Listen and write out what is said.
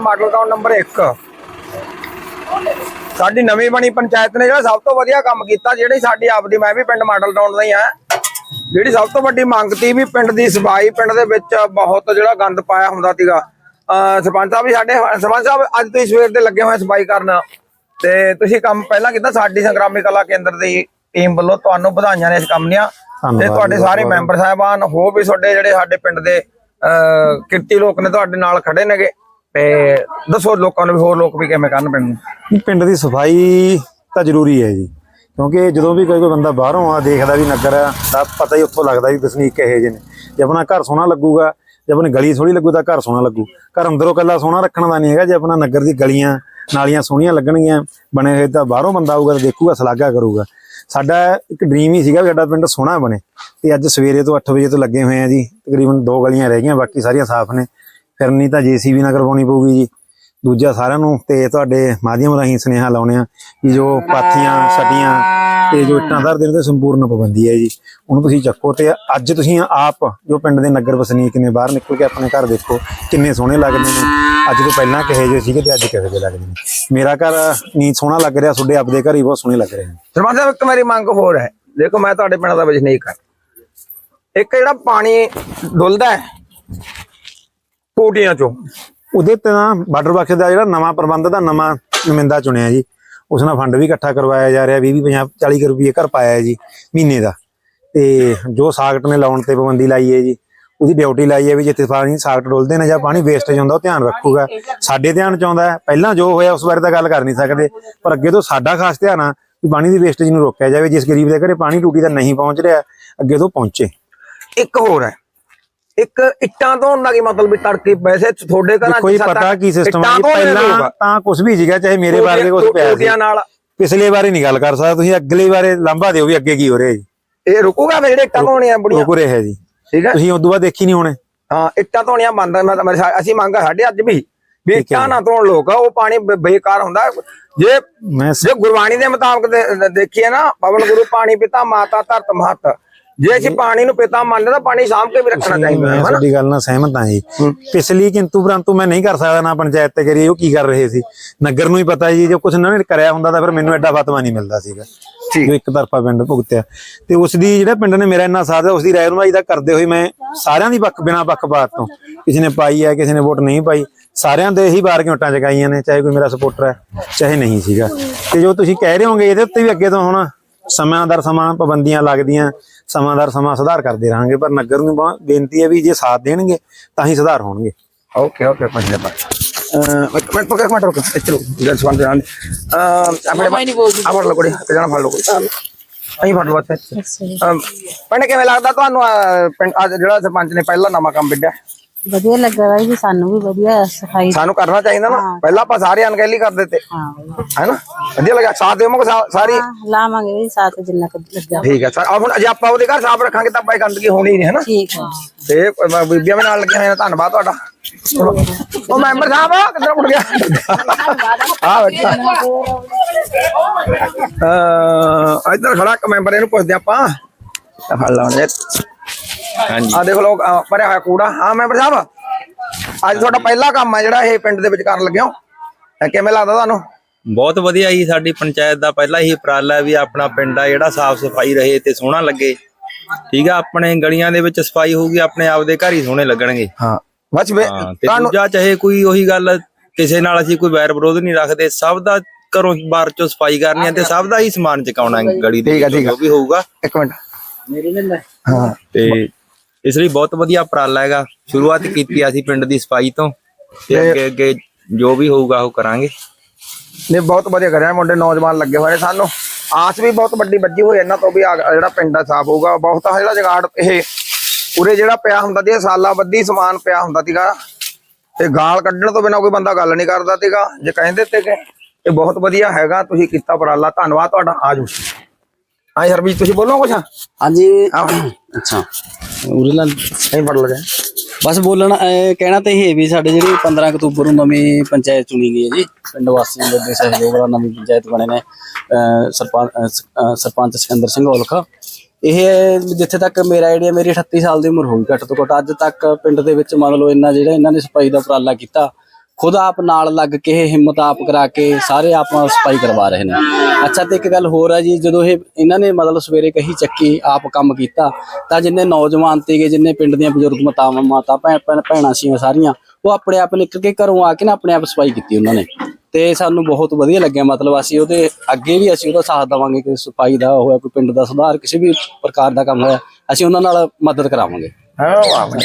Model town number 1 ਸਾਡੀ ਨਵੀਂ ਬਣੀ ਪੰਚਾਇਤ ਨੇ ਜਿਹੜਾ ਸਭ ਤੋਂ ਵਧੀਆ ਕੰਮ ਕੀਤਾ ਜਿਹੜੀ ਸਾਡੀ ਆਪਦੀ ਮੈਂ ਵੀ ਪਿੰਡ ਮਾਡਲ ਟਾਊਨ ਦਾ ਹੀ ਆ ਜਿਹੜੀ ਸਭ ਤੋਂ ਵੱਡੀ ਮੰਗ ਤੀ ਵੀ ਪਿੰਡ ਦੀ ਸਫ਼ਾਈ ਪਿੰਡ ਦੇ ਵਿੱਚ ਬਹੁਤ ਜਿਹੜਾ ਗੰਦ ਪਾਇਆ ਹੁੰਦਾ ਸੀਗਾ। ਸਰਪੰਚ ਸਾਹਿਬ ਵੀ ਸਾਡੇ ਸਰਪੰਚ ਸਾਹਿਬ ਅੱਜ ਤੁਸੀਂ ਸਵੇਰ ਦੇ ਲੱਗੇ ਹੋਏ ਸਫ਼ਾਈ ਕਰਨ। ਤੇ ਤੁਸੀਂ ਕੰਮ ਪਹਿਲਾਂ ਕੀਤਾ ਸਾਡੀ ਸੰਗਰਾਮੀ ਕਲਾ ਕੇਂਦਰ ਦੀ ਟੀਮ ਵੱਲੋਂ ਤੁਹਾਨੂੰ ਵਧਾਈਆਂ ਨੇ ਇਸ ਕੰਮ ਦੀਆਂ। ਤੇ ਤੁਹਾਡੇ ਸਾਰੇ ਮੈਂਬਰ ਸਾਹਿਬਾਨ ਹੋ ਵੀ ਤੁਹਾਡੇ ਜਿਹੜੇ ਸਾਡੇ ਪਿੰਡ ਦੇ ਕਿਰਤੀ ਲੋਕ ਨੇ ਤੁਹਾਡੇ ਨਾਲ ਖੜੇ ਨੇਗੇ। ਤੇ ਦੱਸੋ ਲੋਕਾਂ ਨੂੰ ਵੀ ਹੋਰ ਲੋਕ ਵੀ ਕਿਵੇਂ ਕਰਨ ਪਿੰਡ ਨੂੰ ਪਿੰਡ ਦੀ ਸਫ਼ਾਈ ਤਾਂ ਜ਼ਰੂਰੀ ਹੈ ਜੀ, ਕਿਉਂਕਿ ਜਦੋਂ ਵੀ ਕੋਈ ਕੋਈ ਬੰਦਾ ਬਾਹਰੋਂ ਆ ਦੇਖਦਾ ਵੀ ਨਗਰ ਆ, ਤਾਂ ਪਤਾ ਹੀ ਉੱਥੋਂ ਲੱਗਦਾ ਵੀ ਵਸਨੀਕ ਕਿਹੋ ਜਿਹੇ ਨੇ। ਜੇ ਆਪਣਾ ਘਰ ਸੋਹਣਾ ਲੱਗੂਗਾ, ਜੇ ਆਪਣੀ ਗਲੀ ਸੋਹਣੀ ਲੱਗੂ ਤਾਂ ਘਰ ਸੋਹਣਾ ਲੱਗੂ। ਘਰ ਅੰਦਰੋਂ ਕੱਲਾ ਸੋਹਣਾ ਰੱਖਣ ਦਾ ਨਹੀਂ ਹੈਗਾ, ਜੇ ਆਪਣਾ ਨਗਰ ਦੀ ਗਲੀਆਂ, ਨਾਲੀਆਂ ਸੋਹਣੀਆਂ ਲੱਗਣਗੀਆਂ, ਬਣੇ ਹੋਏ ਤਾਂ ਬਾਹਰੋਂ ਬੰਦਾ ਆਊਗਾ ਤਾਂ ਦੇਖੂਗਾ, ਸ਼ਲਾਘਾ ਕਰੂਗਾ। ਸਾਡਾ ਇੱਕ ਡ੍ਰੀਮ ਹੀ ਸੀਗਾ ਵੀ ਸਾਡਾ ਪਿੰਡ ਸੋਹਣਾ ਬਣੇ। ਤੇ ਅੱਜ ਸਵੇਰੇ ਤੋਂ 8 ਵਜੇ ਤੋਂ ਲੱਗੇ ਹੋਏ ਆ ਜੀ, ਤਕਰੀਬਨ ਦੋ ਗਲੀਆਂ ਰਹਿ ਗਈਆਂ, ਬਾਕੀ ਸਾਰੀਆਂ ਸਾਫ਼ ਨੇ। ਫਿਰ ਨਹੀਂ ਤਾਂ ਜੀਸੀਬੀ ਨਾਲ ਕਰਵਾਉਣੀ ਪਊਗੀ ਜੀ। ਦੂਜਾ ਸਾਰਿਆਂ ਨੂੰ ਤੇ ਤੁਹਾਡੇ ਮਾਧਿਅਮ ਰਾਹੀਂ ਸੁਨੇਹਾ ਲਾਉਣੇ ਆ ਕਿ ਜੋ ਪਾਥੀਆਂ, ਸਟੀਆਂ ਤੇ ਜੋ ਇੱਟਾਂ ਧਰਦੇ ਨੇ ਤੇ ਸੰਪੂਰਨ ਪਾਬੰਦੀ ਹੈ ਜੀ। ਉਹਨੂੰ ਤੁਸੀਂ ਚੱਕੋ ਤੇ ਅੱਜ ਤੁਸੀਂ ਆਪ ਜੋ ਪਿੰਡ ਦੇ ਨਗਰ ਵਸਨੀਕ ਨੇ ਬਾਹਰ ਨਿਕਲ ਕੇ ਆਪਣੇ ਘਰ ਦੇਖੋ ਕਿੰਨੇ ਸੋਹਣੇ ਲੱਗਦੇ ਨੇ। ਅੱਜ ਤੋਂ ਪਹਿਲਾਂ ਕਿਹੋ ਜਿਹੇ ਸੀਗੇ ਤੇ ਅੱਜ ਕਿਹੋ ਜਿਹੇ ਲੱਗਦੇ ਨੇ। ਮੇਰਾ ਘਰ ਨਹੀਂ ਸੋਹਣਾ ਲੱਗ ਰਿਹਾ, ਤੁਹਾਡੇ ਆਪਦੇ ਘਰ ਹੀ ਬਹੁਤ ਸੋਹਣੇ ਲੱਗ ਰਹੇ ਨੇ। ਸਰਪੰਚ ਸਾਹਿਬ, ਇੱਕ ਮੇਰੀ ਮੰਗ ਹੋਰ ਹੈ। ਦੇਖੋ, ਮੈਂ ਤੁਹਾਡੇ ਪਿੰਡ ਦਾ ਵਜਨੀਕ ਹਾਂ। ਇੱਕ ਜਿਹੜਾ ਪਾਣੀ ਡੁੱਲਦਾ ਹੈ ਟੂਟੀਆਂ ਚੋਂ। ਉਹਦੇ ਤੇ ਨਾ ਬਾਰਡਰ ਬਖਸ਼ ਦਾ ਜਿਹੜਾ ਨਵਾਂ ਪ੍ਰਬੰਧ ਦਾ ਨਵਾਂ ਨੁਮਾਇੰਦਾ ਚੁਣਿਆ ਜੀ। ਉਸ ਨਾਲ ਫੰਡ ਵੀ ਇਕੱਠਾ ਕਰਵਾਇਆ ਜਾ ਰਿਹਾ 20 20 50 40 ਰੁਪਏ ਘਰ ਪਾਇਆ ਜੀ ਮਹੀਨੇ ਦਾ। ਤੇ ਜੋ ਸਾਗਟ ਨੇ ਲਾਉਣ ਤੇ ਪਾਬੰਦੀ ਲਾਈ ਹੈ ਜੀ ਉਹਦੀ ਡਿਊਟੀ ਲਾਈ ਹੈ ਵੀ ਜਿੱਥੇ ਪਾਣੀ ਸਾਗਟ ਡੁੱਲਦੇ ਨੇ ਜਾਂ ਪਾਣੀ ਵੇਸਟੇਜ ਹੁੰਦਾ ਉਹ ਧਿਆਨ ਰੱਖੂਗਾ। ਸਾਡੇ ਧਿਆਨ ਚ ਆਉਂਦਾ ਪਹਿਲਾਂ ਜੋ ਹੋਇਆ ਉਸ ਬਾਰੇ ਤਾਂ ਗੱਲ ਕਰ ਨਹੀਂ ਸਕਦੇ। ਪਰ ਅੱਗੇ ਤੋਂ ਸਾਡਾ ਖਾਸ ਧਿਆਨ ਆ ਕਿ ਪਾਣੀ ਦੀ ਵੇਸਟੇਜ ਨੂੰ ਰੋਕਿਆ ਜਾਵੇ ਜਿਸ ਗਰੀਬ ਦੇ ਘਰੇ ਪਾਣੀ ਟੂਟੀ ਦਾ ਨਹੀਂ ਪਹੁੰਚ ਰਿਹਾ ਅੱਗੇ ਤੋਂ ਪਹੁੰਚੇ। ਇੱਕ ਹੋਰ ਹੈ। ਇੱਕ ਇੱਟਾਂ ਧੋਣ ਦਾ ਕੀ ਮਤਲਬ ਵੀ ਤੜਕੇ ਵੈਸੇ ਤੁਹਾਡੇ ਘਰਾਂ ਕੋਈ ਪਤਾ ਕੀ ਸਿਸਟਮ ਹੈ ਪਹਿਲਾਂ ਆ। ਤਾਂ ਕੁਝ ਵੀ ਸੀਗਾ ਚਾਹੇ ਮੇਰੇ ਬਾਰੇ ਦੇ ਕੁਝ ਪਿਆ ਸੀ। ਪਿਛਲੇ ਵਾਰੇ ਨਹੀਂ ਗੱਲ ਕਰ ਸਕਦਾ ਤੁਸੀਂ ਅਗਲੇ ਵਾਰੇ ਲੰਬਾ ਦਿਓ ਵੀ ਅੱਗੇ ਕੀ ਹੋ ਰਿਹਾ ਜੀ। ਇਹ ਰੁਕੂਗਾ ਜਿਹੜੇ ਇੱਟਾਂ ਧੋਣੀਆਂ ਬੁੜੀਆਂ। ਰੁਕ ਰਿਹਾ ਜੀ। ਠੀਕ ਹੈ। ਤੁਸੀਂ ਉਦੋਂ ਬਾਅਦ ਦੇਖੀ ਨਹੀਂ ਹੋਣੇ। ਹਾਂ ਇੱਟਾਂ ਧੋਣੀਆਂ ਬੰਦ ਆ, ਤਾਂ ਅਸੀਂ ਮੰਗ ਆ ਸਾਡੇ ਅੱਜ ਵੀ। ਵੀ ਇੱਟਾਂ ਨਾ ਧੋਣ ਲੋਕ ਆ, ਉਹ ਪਾਣੀ ਬੇਕਾਰ ਹੁੰਦਾ। ਜੇ ਮੈਂ ਜੇ ਗੁਰਬਾਣੀ ਦੇ ਮੁਤਾਬਕ ਦੇਖੀਏ ਨਾ ਪਵਨ ਗੁਰੂ ਪਾਣੀ ਪਿਤਾ ਮਾਤਾ ਧਰਤ ਮਹਤ। ਜੇ ਅਸੀਂ ਪਾਣੀ ਨੂੰ ਪਿਤਾ ਮੰਨਦੇ ਤਾਂ ਪਾਣੀ ਸਾਂਭ ਕੇ ਵੀ ਰੱਖਣਾ ਚਾਹੀਦਾ ਹੈ ਹਨਾ? ਤੁਹਾਡੀ ਗੱਲ ਨਾਲ ਸਹਿਮਤ ਹਾਂ ਜੀ। ਪਿਛਲੀ ਕਿੰਤੂ ਪਰੰਤੂ ਮੈਂ ਨਹੀਂ ਕਰ ਸਕਦਾ ਨਾ ਪੰਚਾਇਤ ਤੇ ਕਰੀ ਉਹ ਕੀ ਕਰ ਰਹੇ ਸੀ? ਨਗਰ ਨੂੰ ਹੀ ਪਤਾ ਜੀ ਜੇ ਕੁਝ ਇਹਨਾਂ ਨੇ ਕਰਿਆ ਹੁੰਦਾ ਤਾਂ ਫਿਰ ਮੈਨੂੰ ਐਡਾ ਫਤਵਾ ਨਹੀਂ ਮਿਲਦਾ ਸੀਗਾ ਜੋ ਇੱਕ ਤਰਫਾ ਪਿੰਡ ਭੁਗਤਿਆ। ਤੇ ਉਸ ਦੀ ਜਿਹੜਾ ਪਿੰਡ ਨੇ ਮੇਰਾ ਇੰਨਾ ਸਾਥ ਹੈ ਉਸ ਦੀ ਰਹਿਨਮਾਈ ਦਾ ਕਰਦੇ ਹੋਏ ਮੈਂ ਸਾਰਿਆਂ ਦੀ ਪੱਖ ਬਿਨਾਂ ਪੱਖਪਾਤ ਤੋਂ ਕਿਸੇ ਨੇ ਪਾਈ ਹੈ ਕਿਸੇ ਨੇ ਵੋਟ ਨਹੀਂ ਪਾਈ ਸਾਰਿਆਂ ਦੇ ਹੀ ਬਾਰ ਘਿਓਟਾਂ ਜਗਾਈਆਂ ਨੇ ਚਾਹੇ ਕੋਈ ਮੇਰਾ ਸਪੋਰਟਰ ਹੈ ਚਾਹੇ ਨਹੀਂ ਸੀਗਾ। ਤੇ ਜੋ ਤੁਸੀਂ ਕਹਿ ਰਹੇ ਹੋਗੇ ਇਹਦੇ ਉੱਤੇ ਵੀ ਅੱਗੇ ਤੋਂ ਹੁਣ ਸਮਾਂ ਦਰ ਸਮਾਂ ਪਾਬੰਦੀਆਂ ਲੱਗਦੀਆਂ ਸਮਾਂ ਦਰ ਸਮਾਂ ਸੁਧਾਰ ਕਰਦੇ ਰਹਾਂਗੇ ਪਰ ਨਗਰ ਨੂੰ ਬੇਨਤੀ ਹੈ ਵੀ ਜੇ ਸਾਥ ਦੇਣਗੇ ਤਾਂ ਹੀ ਸੁਧਾਰ ਹੋਣਗੇ। ਓਕੇ ਓਕੇ ਪੰਜ ਨੰਬਰ ਅਹ ਇੱਕ ਮਿੰਟ ਇੱਕ ਮਿੰਟ ਰੁਕ ਇੱਥੇ ਰੁਕ। ਜਦ ਸਵੰਦ ਜਾਣ ਅਹ ਆਪਣੇ ਆ ਫੜ ਲਓ ਕੋਈ ਇੱਕ ਜਣਾ ਫੜ ਕੋਈ ਅਹੀਂ ਫੜ ਲਓ ਇੱਥੇ। ਪਿੰਡ ਕਿਵੇਂ ਲੱਗਦਾ ਤੁਹਾਨੂੰ ਜਿਹੜਾ ਸਰਪੰਚ ਨੇ ਪਹਿਲਾ ਨਵਾਂ ਕੰਮ ਵਿੱਢਿਆ? ਵਧੀਆ ਲੱਗਾ ਬਾਈ ਜੀ ਸਾਨੂੰ ਵੀ ਵਧੀਆ ਸਫ਼ਾਈ ਸਾਨੂੰ ਕਰਨਾ ਚਾਹੀਦਾ ਨਾ। ਪਹਿਲਾਂ ਆਪਾਂ ਸਾਰੇ ਅਣਗਹਿਲੀ ਕਰ ਦਿੱਤੇ। ਹਾਂ। ਹੈਨਾ? ਵਧੀਆ ਲੱਗਿਆ ਸਾਥ ਦੇਵੋਗੇ ਸਾਰੀ। ਲਾਵਾਂਗੇ ਵੀ ਸਾਥ ਜਿੰਨਾ ਕੁ ਲੱਗਾ। ਠੀਕ ਹੈ ਸਰ ਹੁਣ ਜੇ ਆਪਾਂ ਉਹਦੇ ਘਰ ਸਾਫ਼ ਰੱਖਾਂਗੇ ਤਾਂ ਬਾਈ ਗੰਦਗੀ ਹੋਣੀ ਨਹੀਂ ਹੈਨਾ? ਠੀਕ ਹੈ ਤੇ ਬੀਬੀਆਂ ਵੀ ਨਾਲ ਲੱਗੀਆਂ ਹੋਈਆਂ ਨੇ ਧੰਨਵਾਦ ਤੁਹਾਡਾ। ਉਹ ਮੈਂਬਰ ਸਾਹਿਬ ਕਿੱਧਰ ਉੱਡ ਗਿਆ? ਆ ਬੈਠਾ। ਅਹ ਇੱਧਰ ਖੜਾ ਇੱਕ ਮੈਂਬਰ ਇਹਨੂੰ ਪੁੱਛਦੇ ਆਪਾਂ। ਫੜ ਲਾਉਂਦੇ ਹਾਂਜੀ। ਆ ਦੇਖ ਲੋ ਭਰਿਆ ਹੋਇਆ ਕੂੜਾ। ਹਾਂ ਮੈਂਬਰ ਸਾਹਿਬ ਅੱਜ ਤੁਹਾਡਾ ਪਹਿਲਾ ਕੰਮ ਹੈ ਜਿਹੜਾ ਇਹ ਪਿੰਡ ਦੇ ਵਿੱਚ ਕਰਨ ਲੱਗੇ ਹੋ। ਕਿਵੇਂ ਲੱਗਦਾ ਤੁਹਾਨੂੰ? ਬਹੁਤ ਵਧੀਆ ਜੀ ਸਾਡੀ ਪੰਚਾਇਤ ਦਾ ਪਹਿਲਾ ਹੀ ਉਪਰਾਲਾ ਹੈ ਵੀ ਆਪਣਾ ਪਿੰਡ ਆ ਜਿਹੜਾ ਸਾਫ਼ ਸਫ਼ਾਈ ਰਹੇ ਤੇ ਸੋਹਣਾ ਲੱਗੇ। ਠੀਕ ਆ ਆਪਣੇ ਗਲੀਆਂ ਦੇ ਵਿੱਚ ਸਫ਼ਾਈ ਹੋਊਗੀ ਆਪਣੇ ਆਪ ਦੇ ਘਰ ਹੀ ਸੋਹਣੇ ਲੱਗਣਗੇ। ਹਾਂ ਬਸ ਵੇ- ਹਾਂ ਤੇ ਤੁਹਾਨੂੰ ਦੂਜਾ ਚਾਹੇ ਕੋਈ ਉਹੀ ਗੱਲ ਕਿਸੇ ਨਾਲ ਅਸੀਂ ਕੋਈ ਵੈਰ ਵਿਰੋਧ ਨਹੀਂ ਰੱਖਦੇ ਸਭ ਦਾ ਘਰੋਂ ਬਾਹਰ ਚੋਂ ਸਫ਼ਾਈ ਕਰਨੀ ਹੈ ਤੇ ਸਭ ਦਾ ਹੀ ਸਮਾਨ ਚਕਾਉਣਾ ਹੈ ਗਲੀ ਦੇ ਠੀਕ ਆ, ਵਿੱਚੋਂ ਠੀਕ ਆ। ਜੋ ਵੀ ਹੋਊਗਾ। ਇੱਕ ਮਿੰਟ। ਹਾਂ। ਤੇ ਇਸ ਲਈ ਬਹੁਤ ਵਧੀਆ ਉਪਰਾਲਾ ਹੈਗਾ। ਸ਼ੁਰੂਆਤ ਕੀਤੀ ਅਸੀਂ ਪਿੰਡ ਦੀ ਸਫ਼ਾਈ ਤੋਂ ਤੇ ਅੱਗੇ ਅੱਗੇ ਜੋ ਵੀ ਹੋਊਗਾ ਉਹ ਕਰਾਂਗੇ। ਨੇ ਬਹੁਤ ਵਧੀਆ ਕਰਿਆ ਮੁੰਡੇ ਨੌਜਵਾਨ ਲੱਗੇ ਹੋਏ ਨੇ ਸਾਨੂੰ। ਆਸ ਵੀ ਬਹੁਤ ਵੱਡੀ ਵੱਜੀ ਹੋਈ ਇਹਨਾਂ ਤੋਂ ਵੀ ਜਿਹੜਾ ਪਿੰਡ ਆ ਸਾਫ਼ ਹੋਊਗਾ। ਬਹੁਤ ਆ ਜਿਹੜਾ ਜਗਾੜ ਇਹ ਉਰੇ ਜਿਹੜਾ ਪਿਆ ਹੁੰਦਾ ਸੀ ਸਾਲਾ ਬੱਦੀ ਸਮਾਨ ਪਿਆ ਹੁੰਦਾ ਸੀਗਾ। ਤੇ ਗਾਲ ਕੱਢਣ ਤੋਂ ਬਿਨਾ ਕੋਈ ਬੰਦਾ ਗੱਲ ਨਹੀਂ ਕਰਦਾ ਸੀਗਾ। ਜੇ ਕਹਿੰਦੇ ਤੇ ਕਿ ਇਹ ਬਹੁਤ ਵਧੀਆ ਹੈਗਾ ਤੁਸੀਂ ਕੀਤਾ ਉਪਰਾਲਾ। ਧੰਨਵਾਦ ਤੁਹਾਡਾ। ਆਜੋ। ਹਾਂ ਹਰਬੀਤ ਤੁਸੀਂ ਬੋਲੋ ਕੁਛ? ਹਾਂਜੀ। ਅੱਛਾ। ਉਰੇ ਨਾਲ ਨਹੀਂ ਫੜ ਲਗਾ। ਬਸ ਬੋਲਣਾ ਅਹ ਕਹਿਣਾ ਤੇ ਇਹ ਹੈ ਵੀ ਸਾਡੇ ਜਿਹੜੀ 15 ਅਕਤੂਬਰ ਨੂੰ ਨਵੀਂ ਪੰਚਾਇਤ ਚੁਣੀ ਗਈ ਹੈ ਜੀ ਪਿੰਡ ਵਾਸੀਆਂ ਦੇ ਸਹਿਯੋਗ ਨਾਲ ਨਵੀਂ ਪੰਚਾਇਤ ਬਣੇ ਨੇ ਅਹ ਸਰਪੰਚ ਅਹ ਸ- ਅਹ ਸਰਪੰਚ ਸਿਕੰਦਰ ਸਿੰਘ ਔਲਖਾ। ਇਹ ਜਿੱਥੇ ਤੱਕ ਮੇਰਾ ਆਈਡੀਆ ਮੇਰੀ 38 ਸਾਲ ਦੀ ਉਮਰ ਹੋਈ ਘੱਟ ਤੋਂ ਘੱਟ ਅੱਜ ਤੱਕ ਪਿੰਡ ਦੇ ਵਿੱਚ ਮੰਨ ਲਓ ਇੰਨਾ ਜਿਹੜਾ ਇਹਨਾਂ ਨੇ ਸਫ਼ਾਈ ਦਾ ਉਪਰਾਲਾ ਕੀਤਾ ਖੁਦ ਆਪ ਨਾਲ ਲੱਗ ਕੇ, ਇਹ ਹਿੰਮਤ ਆਪ ਕਰਾ ਕੇ ਸਾਰੇ ਆਪ ਸਫ਼ਾਈ ਕਰਵਾ ਰਹੇ ਨੇ। ਅੱਛਾ ਤੇ ਇੱਕ ਗੱਲ ਹੋਰ ਹੈ ਜੀ, ਜਦੋਂ ਇਹ ਇਹਨਾਂ ਨੇ ਮਤਲਬ ਸਵੇਰੇ ਕਹੀ ਚੱਕੀ, ਆਪ ਕੰਮ ਕੀਤਾ, ਤਾਂ ਜਿੰਨੇ ਨੌਜਵਾਨ ਤੇਗੇ ਜਿੰਨੇ ਪਿੰਡ ਦੀਆਂ ਬਜ਼ੁਰਗ ਮਾਤਾਵਾਂ, ਮਾਤਾ ਭੈਣ, ਭੈਣ- ਭੈਣਾਂ ਸੀ ਸਾਰੀਆਂ, ਉਹ ਆਪਣੇ ਆਪ ਨਿਕਲ ਕੇ ਘਰੋਂ ਆ ਕੇ ਨਾ ਆਪਣੇ ਆਪ ਸਫ਼ਾਈ ਕੀਤੀ ਉਹਨਾਂ ਨੇ। ਤੇ ਸਾਨੂੰ ਬਹੁਤ ਵਧੀਆ ਲੱਗਿਆ, ਮਤਲਬ ਅਸੀਂ ਉਹਦੇ ਅੱਗੇ ਵੀ ਅਸੀਂ ਉਹਦਾ ਸਾਥ ਦੇਵਾਂਗੇ, ਕਿ ਸਫ਼ਾਈ ਦਾ ਹੋਇਆ, ਕੋਈ ਪਿੰਡ ਦਾ ਸੁਧਾਰ, ਕਿਸੇ ਵੀ ਪ੍ਰਕਾਰ ਦਾ ਕੰਮ ਹੋਇਆ, ਅਸੀਂ ਉਹਨਾਂ ਨਾਲ ਮਦਦ ਕਰਾਵਾਂਗੇ। ਹਾਂ ਵਾਹ।